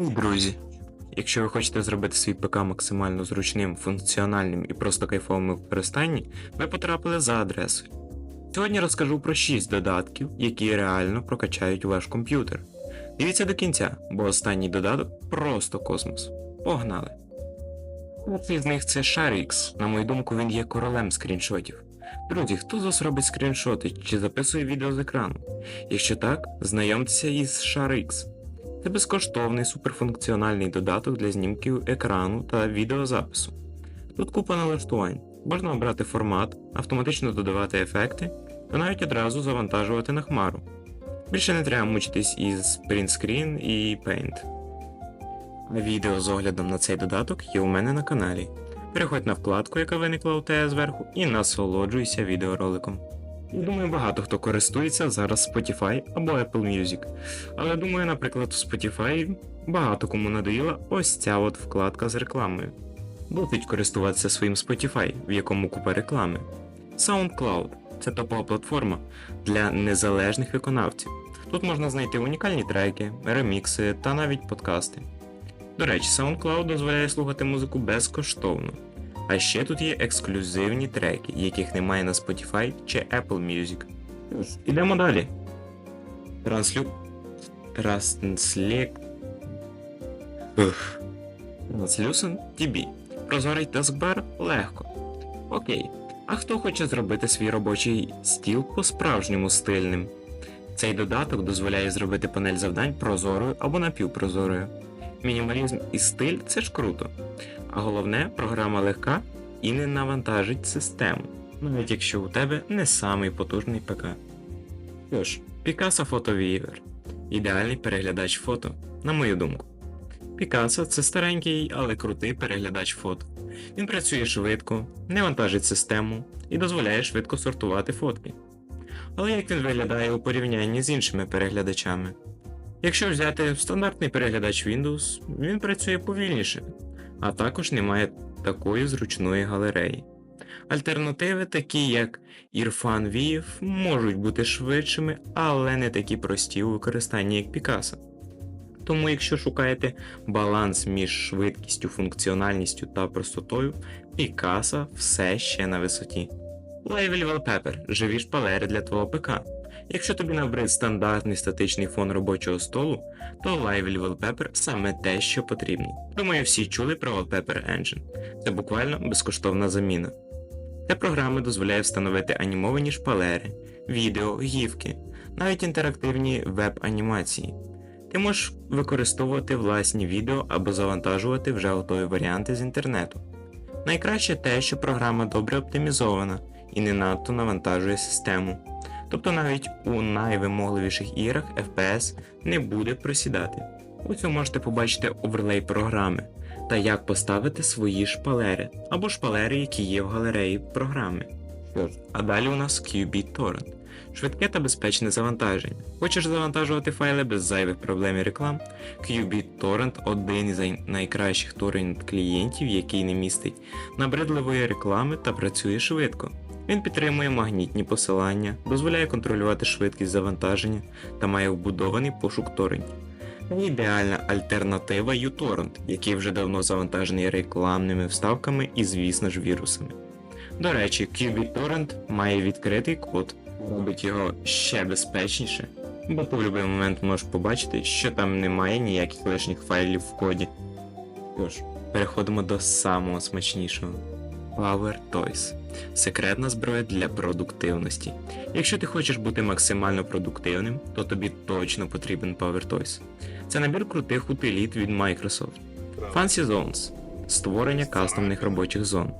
Друзі, якщо ви хочете зробити свій ПК максимально зручним, функціональним і просто кайфовим у використанні, ви потрапили за адресою. Сьогодні розкажу про 6 додатків, які реально прокачають ваш комп'ютер. Дивіться до кінця, бо останній додаток просто космос. Погнали! Перший з них це ShareX. На мою думку, він є королем скріншотів. Друзі, хто з вас робить скріншоти чи записує відео з екрану? Якщо так, знайомтеся із ShareX. Це безкоштовний суперфункціональний додаток для знімків екрану та відеозапису. Тут купа налаштувань. Можна обрати формат, автоматично додавати ефекти та навіть одразу завантажувати на хмару. Більше не треба мучитись із Print Screen і Paint. Відео з оглядом на цей додаток є у мене на каналі. Переходь на вкладку, яка виникла у тебе зверху, і насолоджуйся відеороликом. Думаю, багато хто користується зараз Spotify або Apple Music. Але думаю, наприклад, у Spotify багато кому надоїла ось ця от вкладка з рекламою. Досить користуватися своїм Spotify, в якому купа реклами. SoundCloud це топова платформа для незалежних виконавців. Тут можна знайти унікальні треки, ремікси та навіть подкасти. До речі, SoundCloud дозволяє слухати музику безкоштовно. А ще тут є ексклюзивні треки, яких немає на Spotify чи Apple Music. Ідемо далі. Транслю... Ух. Translucent DB. Прозорий таскбар легко. Окей. А хто хоче зробити свій робочий стіл по-справжньому стильним? Цей додаток дозволяє зробити панель завдань прозорою або напівпрозорою. Мінімалізм і стиль це ж круто. А головне, програма легка і не навантажить систему, навіть якщо у тебе не самий потужний ПК. Що ж, Picasso Viewer – ідеальний переглядач фото, на мою думку. Picasso – це старенький, але крутий переглядач фото. Він працює швидко, не вантажить систему і дозволяє швидко сортувати фотки. Але як він виглядає у порівнянні з іншими переглядачами? Якщо взяти стандартний переглядач Windows, він працює повільніше, а також не має такої зручної галереї. Альтернативи, такі як Irfan VIF, можуть бути швидшими, але не такі прості у використанні, як Picasso. Тому, якщо шукаєте баланс між швидкістю, функціональністю та простотою, Picasso все ще на висоті. Lively Wallpaper – живі шпалери для твого ПК. Якщо тобі набрид стандартний статичний фон робочого столу, то Lively Wallpaper саме те, що потрібно. Думаю, всі чули про Wallpaper Engine. Це буквально безкоштовна заміна. Ця програма дозволяє встановити анімовані шпалери, відео, гівки, навіть інтерактивні веб-анімації. Ти можеш використовувати власні відео або завантажувати вже готові варіанти з інтернету. Найкраще те, що програма добре оптимізована і не надто навантажує систему. Тобто навіть у найвимогливіших іграх FPS не буде просідати. Ось ви можете побачити оверлей програми та як поставити свої шпалери або шпалери, які є в галереї програми. А далі у нас QB Torrent. Швидке та безпечне завантаження. Хочеш завантажувати файли без зайвих проблем і реклам? QB Torrent один із найкращих торрент клієнтів, який не містить набридливої реклами та працює швидко. Він підтримує магнітні посилання, дозволяє контролювати швидкість завантаження та має вбудований пошук торрентів. Ідеальна альтернатива uTorrent, який вже давно завантажений рекламними вставками і, звісно ж, вірусами. До речі, QBTorrent має відкритий код, робить його ще безпечніше, бо в будь-який момент можеш побачити, що там немає ніяких лишніх файлів в коді. Тож, переходимо до самого смачнішого. Power Toys секретна зброя для продуктивності. Якщо ти хочеш бути максимально продуктивним, то тобі точно потрібен Power Toys. Це набір крутих утиліт від Microsoft. Fancy Zones створення кастомних робочих зон.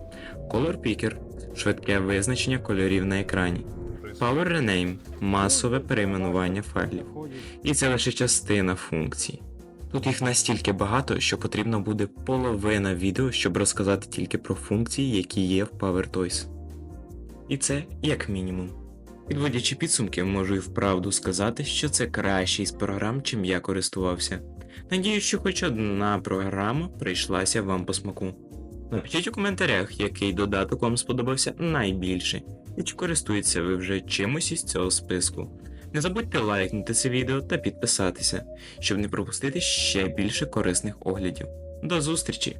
Color Picker швидке визначення кольорів на екрані. Power Rename масове перейменування файлів. І це лише частина функцій. Тут їх настільки багато, що потрібно буде половина відео, щоб розказати тільки про функції, які є в PowerToys. І це як мінімум. Підводячи підсумки, можу і вправду сказати, що це кращий з програм, чим я користувався. Надіюсь, що хоч одна програма прийшлася вам по смаку. Напишіть у коментарях, який додаток вам сподобався найбільше, і чи користуєтеся ви вже чимось із цього списку. Не забудьте лайкнути це відео та підписатися, щоб не пропустити ще більше корисних оглядів. До зустрічі!